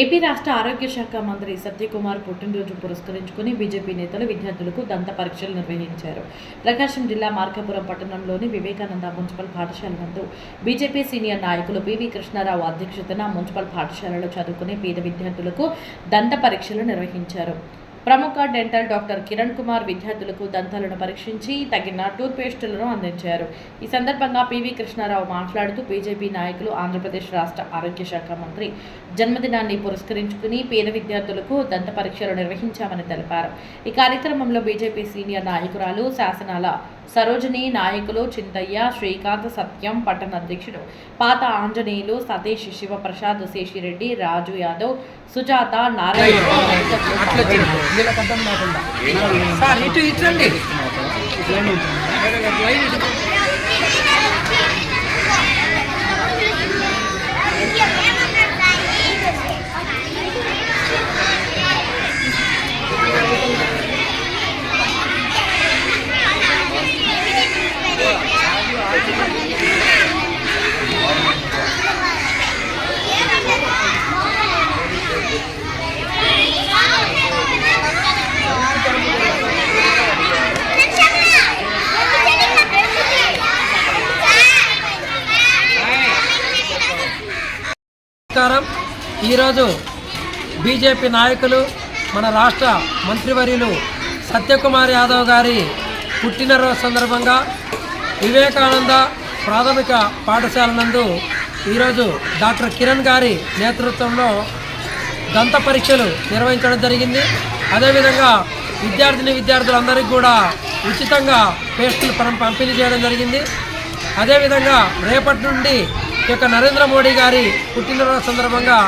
AP రాష్ట్ర ఆరోగ్య శాఖ మంత్రి సత్యకుమార్ పుట్టినరోజు పురస్కరించుకుని బీజేపీ నేతలు విద్యార్థులకు దంత పరీక్షలు నిర్వహించారు. ప్రకాశం జిల్లా మార్కాపురం పట్టణంలోని వివేకానంద మున్సిపల్ పాఠశాల నందు బీజేపీ సీనియర్ నాయకులు పివి కృష్ణారావు అధ్యక్షతన మున్సిపల్ పాఠశాలలో చదువుకునే పేద విద్యార్థులకు దంత పరీక్షలు నిర్వహించారు. ప్రముఖ డెంటల్ డాక్టర్ కిరణ్ కుమార్ విద్యార్థులకు దంతాలను పరీక్షించి తగిన టూత్ పేస్టులను అందించారు. ఈ సందర్భంగా పివి కృష్ణారావు మాట్లాడుతూ బీజేపీ నాయకులు ఆంధ్రప్రదేశ్ రాష్ట్ర ఆరోగ్య శాఖ మంత్రి జన్మదినాన్ని పురస్కరించుకుని పేద విద్యార్థులకు దంత పరీక్షలు నిర్వహించామని తెలిపారు. ఈ కార్యక్రమంలో బీజేపీ సీనియర్ నాయకురాలు శాసనాల సరోజిని నాయకులు చింతయ్య శ్రీకాంత్ సత్యం పట్టణ అధ్యక్షుడు పాత ఆంజనేయులు సతీష్ శివప్రసాద్ శేషిరెడ్డి రాజు యాదవ్ సుజాత నారాయణ వీళ్ళకి అర్థం కాకుండా సార్ ఇటు ఇట్లండి నమస్కారం. ఈరోజు బీజేపీ నాయకులు మన రాష్ట్ర మంత్రివర్యులు సత్యకుమార్ యాదవ్ గారి పుట్టినరోజు సందర్భంగా వివేకానంద ప్రాథమిక పాఠశాల నందు ఈరోజు డాక్టర్ కిరణ్ గారి నేతృత్వంలో దంత పరీక్షలు నిర్వహించడం జరిగింది. అదేవిధంగా విద్యార్థిని విద్యార్థులందరికీ కూడా ఉచితంగా పేస్టులు పంపిణీ చేయడం జరిగింది. అదేవిధంగా రేపటి నుండి యొక్క నరేంద్ర మోడీ గారి పుట్టినరోజు సందర్భంగా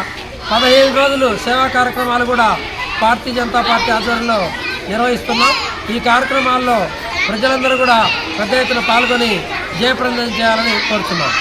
పదహైదు రోజులు సేవా కార్యక్రమాలు కూడా భారతీయ జనతా పార్టీ ఆధ్వర్యంలో నిర్వహిస్తున్నాం. ఈ కార్యక్రమాల్లో ప్రజలందరూ కూడా పెద్ద ఎత్తున పాల్గొని జయప్రదం చేయాలని కోరుతున్నాం